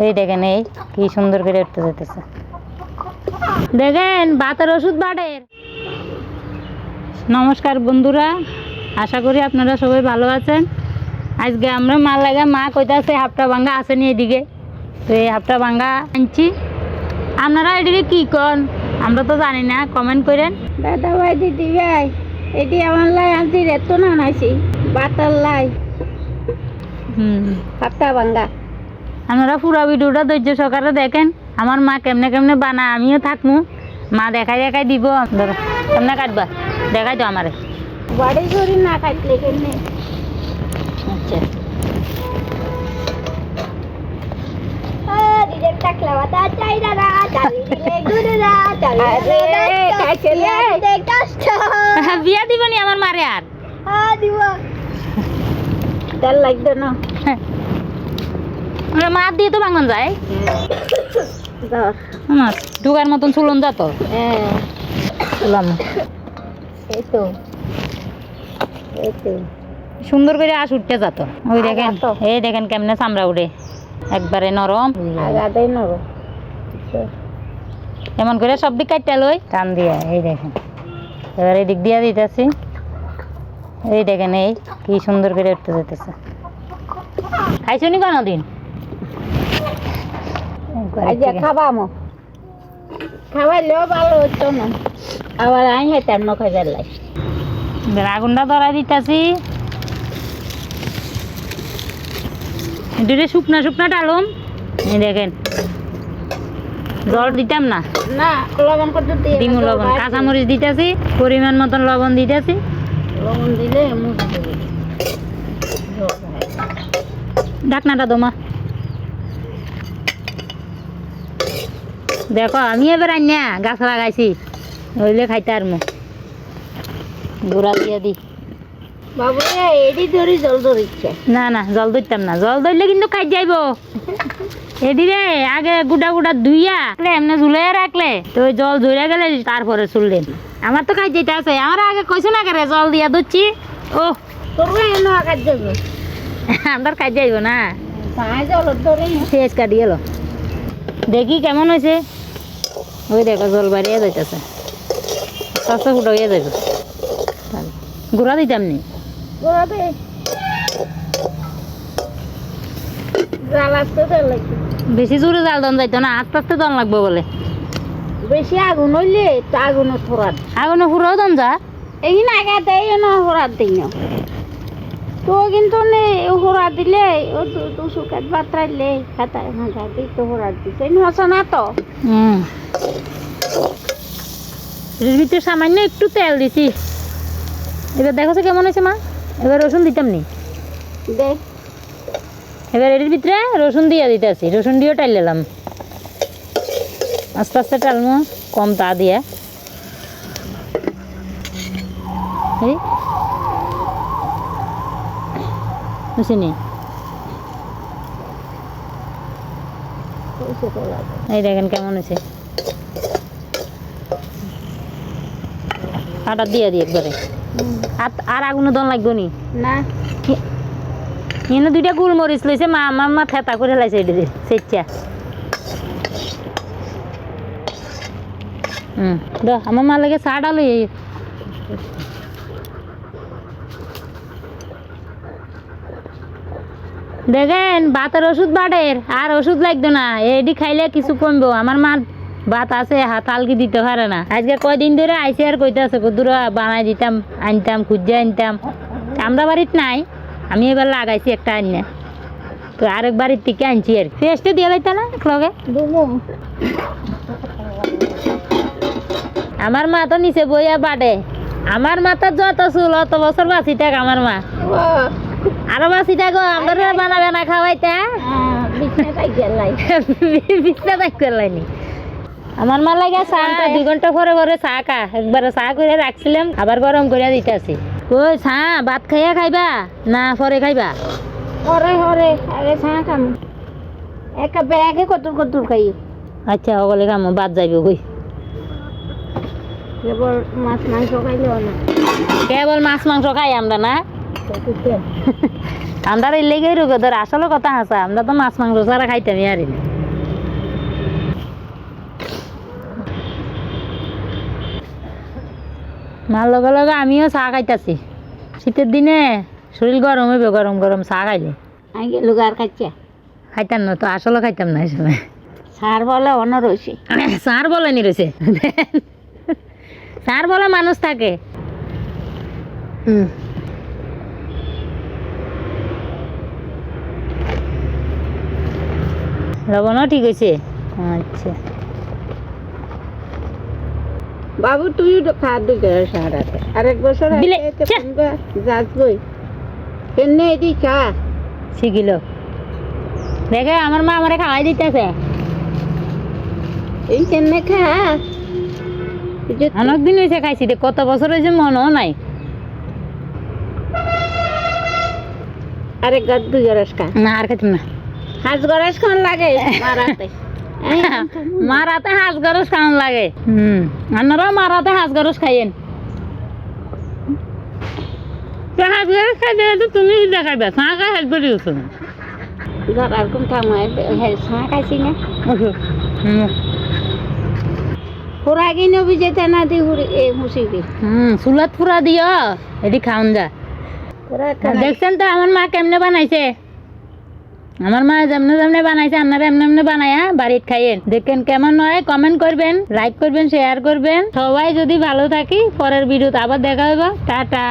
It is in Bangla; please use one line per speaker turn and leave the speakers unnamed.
এই দেখেন এই কি সুন্দর করে উঠতে যেতেছে দেখেন বাতের ওষুধ বাড়ের নমস্কার বন্ধুরা আশা করি আপনারা সবাই ভালো আছেন। আজকে আমরা মাল লাগা মা কইতাছে হাফটা ভাঙ্গা আসেনি এদিকে। তো এই হাফটা ভাঙ্গা আনছি। আপনারা এদিকে কি কন? আমরা তো জানি না কমেন্ট করেন।
দাদা ভাই দিদি ভাই এটি আমার লাই আনছি রেতো না নাইছি। বাতার লাই।
হুম।
হাফটা ভাঙ্গা।
আপনারা পুরো ভিডিওটা ধৈর্য সহকারে দেখেন। আমার মা কেমনে কেমনে বানা আমিও থাকমু। মা দেখাই দেখাই দিব। ধরো কেমনে কাটবা? দেখাই তো আমারে।
বাড়ি ধরি না কাটলে কেমনে?
আচ্ছা। বিয়া দিবনি আমার মারে আর?
দিব। তেল লাগবে না।
মার দিয়ে তো ভাঙন যায়। ঢুকার মতন চুলন যা তো।
হ্যাঁ। এই তো।
সুন্দর করে আস উঠতে যা তো। ওই দেখেন এই দেখেন কেমনে চামড়া উঠে একবারে নরম।
আগাতেই
এমন করে সব দিক কাটতে লই। টান দিয়া এই দেখেন। এবার এই দিক দিয়া দিতেছি। এই দেখেন এই কি সুন্দর করে উঠতে যেতেছে খাইছো নি কোনোদিন?
আজ খাবামো খাওয়াইলেও ভালো হতো না আবার আই
আগুনটা ধরা দিতেছি। দুটো শুকনা শুকনা ডালুম এই দেখেন। জল দিতাম না।
না লবণ কত দিয়ে
ডিমু লবণ। কাঁচামরিচ দিতেছি পরিমাণ মতন লবণ দিতেছি।
লবণ দিলে
ঢাকনাটা দমা। দেখো আমি এবার আন্যা গাছ লাগাইছি। হইলে খাইতে আর মো গুড়া দিয়ে দি।
এডি ধরি জল ধরিচ্ছে
না না জল ধরতাম না। জল ধরলে কিন্তু খাই যাইব। রে আগে গুডা গুডা ধুইয়া এমনি ঝুলে রাখলে তো ওই জল ধরে গেলে তারপরে চুললেন আমার তো খাই যেতে আছে। আমার আগে কইছো না করে জল দিয়া ধরছি? ও
তোর
আমার খাই যাইব না।
জল ধরে
কাটি গেল। দেখি কেমন হয়েছে? ওই দেখো জল বাড়িয়ে যাইতেছে। আস্তে ফুটো হয়ে যাবে গুঁড়া দিতাম নি? বেশি জোরে জাল দন যাইতো না আস্তে আস্তে দন লাগবে বলে।
বেশি আগুন হইলে আগুন থরাত
আগুনে ফুরাও দন যা।
এই না এই না হরাত দিন। তো কিন্তু নে দিলে সুকাত বাতরাইলে খাতায় ভাঙা দিই তো হরাত দিছে। নসা না তো?
হুম। এর ভিতরে সামান্য একটু তেল দিছি। এবার দেখো কেমন হয়েছে মা? এবার রসুন দিতাম নি।
দেখ
এবার এর ভিতরে রসুন দিয়ে দিতেছি। রসুন দিয়েও টাইল দিলাম আস্তে আস্তে টালমো কম তা দিয়ে।
লাগে
এই দেখেন কেমন হয়েছে। আটা দিয়ে দিই একবারে। আর আর আগুনে দন লাগবে নি?
না।
এনে দুইটা গোলমরিচ লইছে মা আমার মা থেতা করে লাইছে এটা সেচ্চা। হুম দ আমার মা লাগে চাটা লই দেখেন বাতের ওষুধ বাড়ের আর ওষুধ লাগতো না। এডি খাইলে কিছু কমবো। আমার মার ভাত আছে হাত আলকি দিতে পারে না। আজকে কয়দিন ধরে আইসে আর কইতে কইতাছে কদুরা বানাই দিতাম আনতাম খুঁজে আনতাম। আমরা বাড়িত নাই আমি এবার লাগাইছি একটা আন্যা তো আরেক বাড়ির থেকে আনছি আর পেস্টে দিয়ে লাইতা না লগে। আমার মা তো নিচে বইয়া বাড়ে আমার মাথার যত চুল অত বছর বাঁচি থাক আমার মা। আরও বাঁচি থাকো আমরা বানাবে না খাওয়াইতা
বিছনা তাই গেলাই
বিছনা থাকতে লাইনি আমার মা লাগে চা দুই ঘণ্টা পরে পরে চা খা। একবারে চা করে রাখছিলাম আবার গরম করে দিতেছি। কই চা ভাত খাইয়া খাইবা না পরে খাইবা?
হরে হরে আগে চা খাম। একা ব্যাগে কতুর কতুর খাই।
আচ্ছা সকলে খামো বাদ যাইব কই।
কেবল মাছ মাংস খাইলেও না।
কেবল মাছ মাংস খাই আমরা না? আমরা লেগে রোগ ধর আসলে কথা হাসা আমরা তো মাছ মাংস ছাড়া খাইতামই আর মার লগে লগে আমিও চাহ খাইতাছি। শীতের দিনে শরীর গরম হইবে গরম গরম চাহ খাইলে।
আমি গেলু গার
খাইতাম না তো আসলে খাইতাম না সময়
সার বলে অন রয়েছে।
সার বলে নি রয়েছে। সার বলে মানুষ থাকে। হুম লবণও ঠিক আছে আচ্ছা।
বাবু তুই খাদ দিকে সারাতে আরেক বছর। যাচ্বই কেনে এদি চা
শিখিল দেখে আমার মা আমারে খাওয়াই দিতেছে।
এই কেনে খা? এই যে
অনেক দিন হয়েছে খাইছি রে কত বছর হয়েছে মনও নাই।
আরেক গাদ দুই খা।
না আর খাইতাম না।
হাঁস গরস খান লাগে। মারাতে।
মারাতে হাঁস গরস খাওয়ান লাগে। হুম। আপনারাও মারাতে হাঁস গরস খাইয়েন। তো হাঁস গরস খাইতে তো। তুমি দেখাইবা খাই হেল্প করে দিছো না।
গরার কোন খাইছি দি হুড়ি এ হুসি দি।
হুম চুলাত ফুরা দিও এটি খাওন যা। দেখছেন তো আমার মা কেমনে বানাইছে? আমার মা যেমনে যেমনে বানাইছে, আপনারা এমনি এমনি বানায়া বাড়ির খাইয়েন। দেখেন কেমন হয় কমেন্ট করবেন লাইক করবেন শেয়ার করবেন। সবাই যদি ভালো থাকি, পরের ভিডিওতে আবার দেখা হবে টাটা।